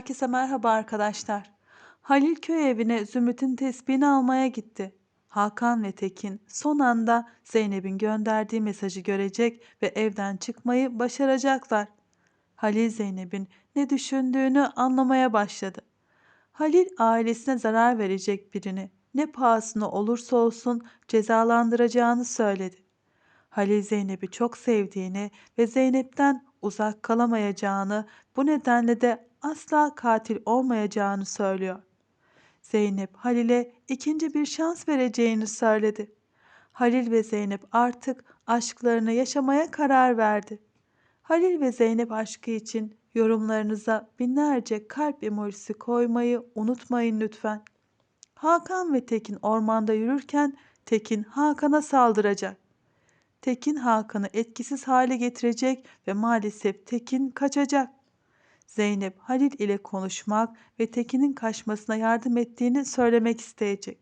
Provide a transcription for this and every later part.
Herkese merhaba arkadaşlar. Halil köy evine Zümrüt'ün tespihini almaya gitti. Hakan ve Tekin son anda Zeynep'in gönderdiği mesajı görecek ve evden çıkmayı başaracaklar. Halil Zeynep'in ne düşündüğünü anlamaya başladı. Halil ailesine zarar verecek birini ne pahasına olursa olsun cezalandıracağını söyledi. Halil Zeynep'i çok sevdiğini ve Zeynep'ten uzak kalamayacağını, bu nedenle de asla katil olmayacağını söylüyor. Zeynep Halil'e ikinci bir şans vereceğini söyledi. Halil ve Zeynep artık aşklarını yaşamaya karar verdi. Halil ve Zeynep aşkı için yorumlarınıza binlerce kalp emojisi koymayı unutmayın lütfen. Hakan ve Tekin ormanda yürürken Tekin Hakan'a saldıracak. Tekin Hakan'ı etkisiz hale getirecek ve maalesef Tekin kaçacak. Zeynep Halil ile konuşmak ve Tekin'in kaçmasına yardım ettiğini söylemek isteyecek.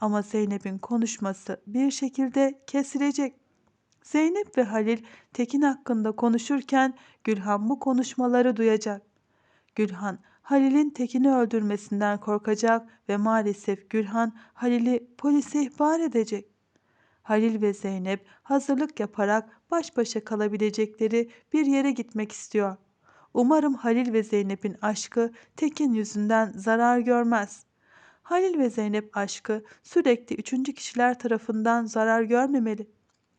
Ama Zeynep'in konuşması bir şekilde kesilecek. Zeynep ve Halil Tekin hakkında konuşurken Gülhan bu konuşmaları duyacak. Gülhan Halil'in Tekin'i öldürmesinden korkacak ve maalesef Gülhan Halil'i polise ihbar edecek. Halil ve Zeynep hazırlık yaparak baş başa kalabilecekleri bir yere gitmek istiyor. Umarım Halil ve Zeynep'in aşkı Tekin yüzünden zarar görmez. Halil ve Zeynep aşkı sürekli üçüncü kişiler tarafından zarar görmemeli.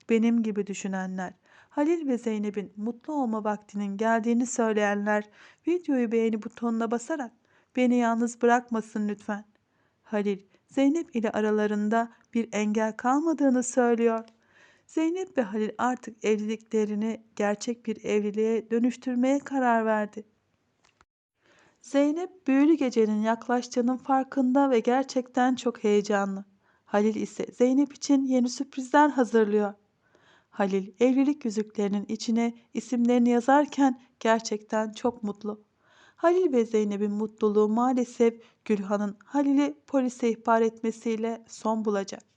Benim gibi düşünenler, Halil ve Zeynep'in mutlu olma vaktinin geldiğini söyleyenler videoyu beğeni butonuna basarak beni yalnız bırakmasın lütfen. Halil, Zeynep ile aralarında bir engel kalmadığını söylüyor. Zeynep ve Halil artık evliliklerini gerçek bir evliliğe dönüştürmeye karar verdi. Zeynep büyülü gecenin yaklaştığının farkında ve gerçekten çok heyecanlı. Halil ise Zeynep için yeni sürprizler hazırlıyor. Halil evlilik yüzüklerinin içine isimlerini yazarken gerçekten çok mutlu. Halil ve Zeynep'in mutluluğu maalesef Gülhan'ın Halil'i polise ihbar etmesiyle son bulacak.